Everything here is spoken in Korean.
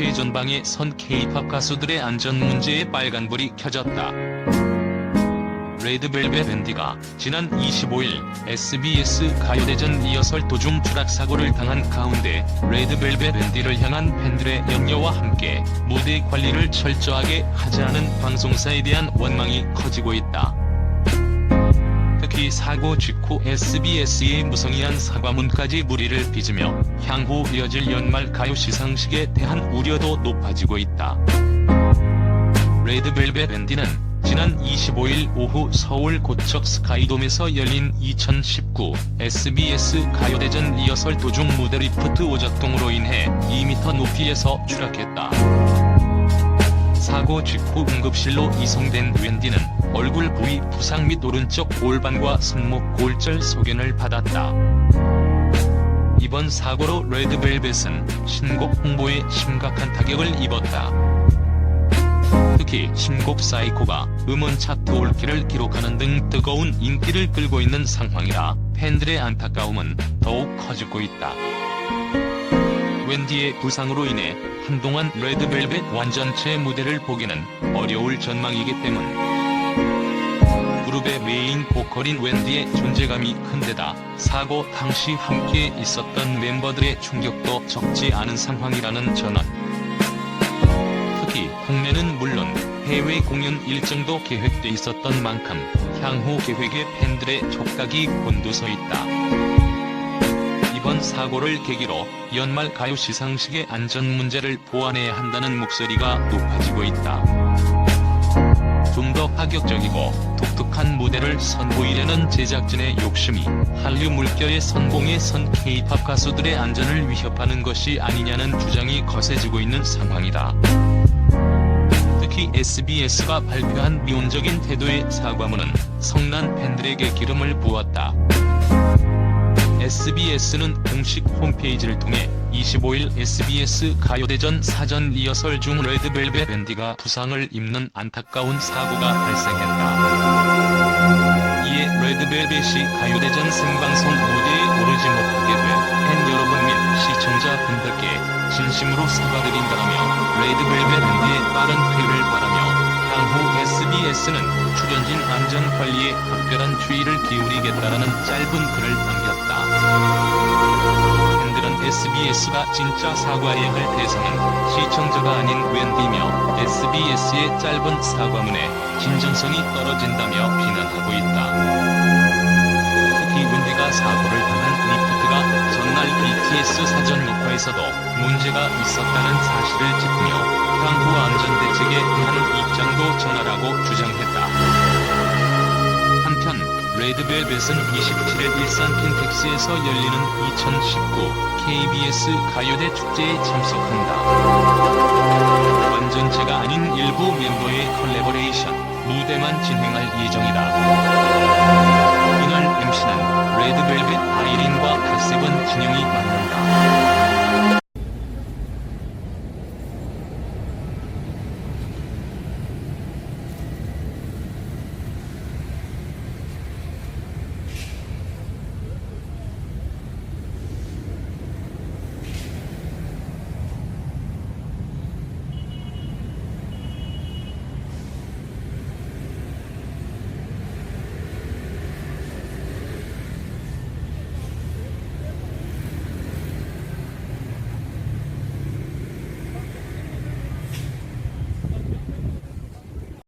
최전방에 선 K-팝 가수들의 안전 문제에 빨간불이 켜졌다. 레드벨벳 밴디가 지난 25일 SBS 가요대전 리허설 도중 추락사고를 당한 가운데 레드벨벳 밴디를 향한 팬들의 염려와 함께 무대 관리를 철저하게 하지 않은 방송사에 대한 원망이 커지고 있다. 특히 사고 직후 SBS의 무성의한 사과문까지 무리를 빚으며 향후 이어질 연말 가요 시상식에 대한 우려도 높아지고 있다. 레드벨벳 밴디는 지난 25일 오후 서울 고척 스카이돔에서 열린 2019 SBS 가요대전 리허설 도중 무대 리프트 오작동으로 인해 2m 높이에서 추락했다. 사고 직후 응급실로 이송된 웬디는 얼굴 부위 부상 및 오른쪽 골반과 손목 골절 소견을 받았다. 이번 사고로 레드벨벳은 신곡 홍보에 심각한 타격을 입었다. 특히 신곡 사이코가 음원 차트 올킬을 기록하는 등 뜨거운 인기를 끌고 있는 상황이라 팬들의 안타까움은 더욱 커지고 있다. 웬디의 부상으로 인해 한동안 레드벨벳 완전체 무대를 보기는 어려울 전망이기 때문 그룹의 메인 보컬인 웬디의 존재감이 큰데다 사고 당시 함께 있었던 멤버들의 충격도 적지 않은 상황이라는 전언 특히 국내는 물론 해외 공연 일정도 계획돼 있었던 만큼 향후 계획에 팬들의 촉각이 곤두서 있다. 사고를 계기로 연말 가요 시상식의 안전 문제를 보완해야 한다는 목소리가 높아지고 있다. 좀 더 파격적이고 독특한 무대를 선보이려는 제작진의 욕심이 한류 물결의 선봉에 선 K-팝 가수들의 안전을 위협하는 것이 아니냐는 주장이 거세지고 있는 상황이다. 특히 SBS가 발표한 미온적인 태도의 사과문은 성난 팬들에게 기름을 부었다. SBS는 공식 홈페이지를 통해 25일 SBS 가요대전 사전 리허설 중 레드벨벳 밴디가 부상을 입는 안타까운 사고가 발생했다. 이에 레드벨벳이 가요대전 생방송 무대에 오르지 못하게 돼팬 여러분 및 시청자분들께 진심으로 사과드린다라며 레드벨벳 밴디의 빠른 쾌유를 바라며 향후 SBS는 출연진 안전 관리에 각별한 주의를 기울이겠다라는 짧은 글을 남겼다. 팬들은 SBS가 진짜 사과해야 할 대상은 시청자가 아닌 웬디며 SBS의 짧은 사과문에 진정성이 떨어진다며 비난하고 있다. 특히 웬디가 사고를 당한 리프트가 전날 BTS 사전 녹화에서도 문제가 있었다는 사실을 짚으며 향후 전하라고 주장했다. 한편 레드벨벳은 27일 일산 킨텍스에서 열리는 2019 KBS 가요대 축제에 참석한다. 완전체가 아닌 일부 멤버의 컬래버레이션 무대만 진행할 예정이다. 이날 MC는 레드벨벳 아이린과 갓세븐 진영이 만나